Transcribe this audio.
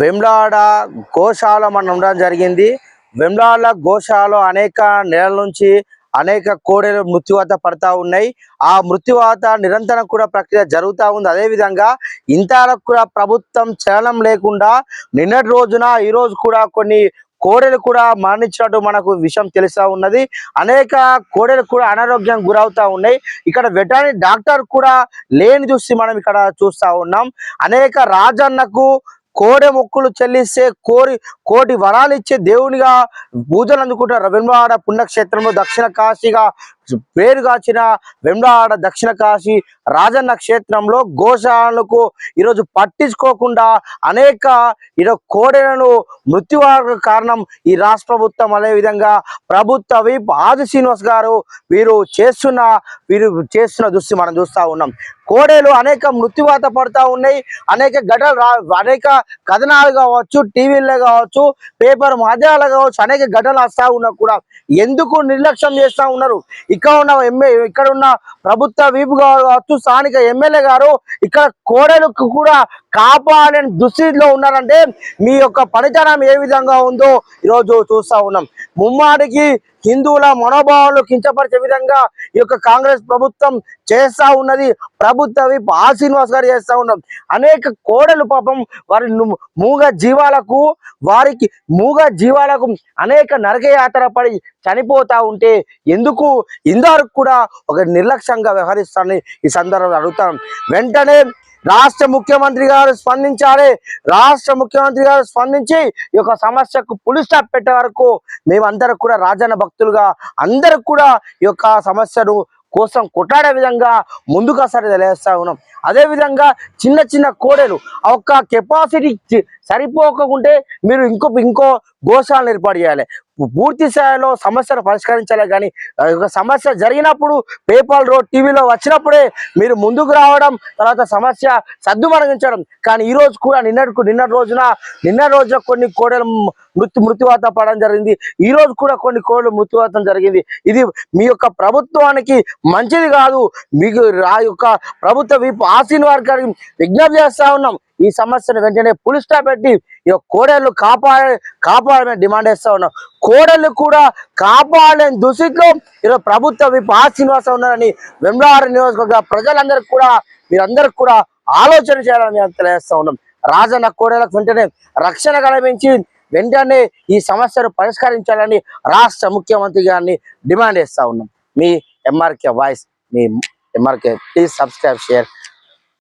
వెమ్లాడ గోశాల మనం ఉండడం జరిగింది. వెమ్లాడ గోశాల అనేక నెలల నుంచి అనేక కోడెలు మృత్యువాత పడతా ఉన్నాయి. ఆ మృత్యువాత నిరంతరం కూడా ప్రక్రియ జరుగుతూ ఉంది. అదేవిధంగా ఇంతవరకు కూడా ప్రభుత్వం చలనం లేకుండా నిన్నటి రోజున ఈ రోజు కూడా కొన్ని కోడెలు కూడా మరణించినట్టు మనకు విషయం తెలుస్తా ఉన్నది. అనేక కోడెలు కూడా అనారోగ్యం గురవుతా ఉన్నాయి. ఇక్కడ వెటర్నరీ డాక్టర్ కూడా లేని చూసి మనం ఇక్కడ చూస్తా ఉన్నాం. అనేక రాజన్నకు కోడె మొక్కులు చెల్లిస్తే కోరి కోటి వరాలు ఇచ్చే దేవునిగా పూజలు అందుకుంటారు. రవీంద్రవాడ పుణ్యక్షేత్రంలో దక్షిణ కాశీగా పేరుగాచిన వెండాడ దక్షిణ కాశీ రాజన్న క్షేత్రంలో గోశాలకు ఈరోజు పట్టించుకోకుండా అనేక ఈరోజు కోడెలను మృత్యువారు కారణం ఈ రాష్ట్ర ప్రభుత్వం. అదేవిధంగా ప్రభుత్వ విప్ ఆది శ్రీనివాస్ గారు వీరు చేస్తున్న వీరు చేస్తున్న దృష్టి మనం చూస్తూ ఉన్నాం. కోడేలు అనేక మృత్యువాత పడతా ఉన్నాయి. అనేక ఘటనలు రా అనేక కథనాలు కావచ్చు టీవీల్లో కావచ్చు పేపర్ మాధ్యమాలు కావచ్చు అనేక ఘటనలు వస్తూ ఉన్నా కూడా ఎందుకు నిర్లక్ష్యం చేస్తూ ఉన్నారు? ఇక్కడ ఉన్న ఎంఏ ఇక్కడ ఉన్న ప్రభుత్వ వీపు కావచ్చు స్థానిక ఎమ్మెల్యే గారు ఇక్కడ కోడలకు కూడా కాపాడని దుస్థితిలో ఉన్నారంటే మీ యొక్క పనితనం ఏ విధంగా ఉందో ఈరోజు చూస్తా ఉన్నాం. ముమ్మాడికి హిందువుల మనోభావాలు కించపరిచే విధంగా ఈ యొక్క కాంగ్రెస్ ప్రభుత్వం చేస్తా ఉన్నది. ప్రభుత్వ ఆ శ్రీనివాస్ గారు చేస్తా ఉన్నాం. అనేక కోడలు పాపం వారి మూగ జీవాలకు వారికి మూగ జీవాలకు అనేక నరకయాత్ర పడి చనిపోతా ఉంటే ఎందుకు? ఇందరు కూడా ఒక నిర్లక్ష్యంగా వ్యవహరిస్తానని ఈ సందర్భంలో అడుగుతాం. వెంటనే రాష్ట్ర ముఖ్యమంత్రి గారు స్పందించాలి. రాష్ట్ర ముఖ్యమంత్రి గారు స్పందించి ఈ యొక్క సమస్యకు పులి స్టాప్ పెట్టే వరకు మేమందరం కూడా రాజన్న భక్తులుగా అందరూ కూడా ఈ యొక్క సమస్యను కోసం కొట్లాడే విధంగా ముందుగా అసలు తెలియజేస్తా ఉన్నాం. అదే విధంగా చిన్న చిన్న కోడెలు ఒక ఒక్క కెపాసిటీ చి- సరిపోకుంటే మీరు ఇంకో ఇంకో గోశాలను ఏర్పాటు చేయాలి. పూర్తి స్థాయిలో సమస్యను పరిష్కరించాలి కానీ ఒక సమస్య జరిగినప్పుడు పేపర్లో టీవీలో వచ్చినప్పుడే మీరు ముందుకు రావడం తర్వాత సమస్య సద్దుమణగించడం. కానీ ఈ రోజు కూడా నిన్నటి నిన్న రోజున నిన్న రోజున కొన్ని కోడలు మృతి మృత్యువాత పడడం జరిగింది. ఈ రోజు కూడా కొన్ని కోడలు మృత్యువాతం జరిగింది. ఇది మీ యొక్క ప్రభుత్వానికి మంచిది కాదు. మీకు ఆ యొక్క ప్రభుత్వ విప్ ఆశీన్ వారి విజ్ఞప్తి చేస్తా ఉన్నాం. ఈ సమస్యను వెంటనే పులి స్టాప్ పెట్టి ఈ కోడళ్ళు కాపాడ కాపాడమని డిమాండ్ చేస్తా ఉన్నాం. కోడళ్ళు కూడా కాపాడలేని దుస్థితిలో ఈరోజు ప్రభుత్వ విప్ ఆ శ్రీనివాస ఉన్నారని వెంబడాడ నియోజకవర్గ ప్రజలందరికీ కూడా మీరందరికి కూడా ఆలోచన చేయాలని మేము తెలియజేస్తా ఉన్నాం. రాజన్న కోడలకు వెంటనే రక్షణ కల్పించి వెంటనే ఈ సమస్యను పరిష్కరించాలని రాష్ట్ర ముఖ్యమంత్రి గారిని డిమాండ్ చేస్తా ఉన్నాం. మీ ఎంఆర్కే వాయిస్ మీ ఎంఆర్కే ప్లీజ్ సబ్స్క్రైబ్ షేర్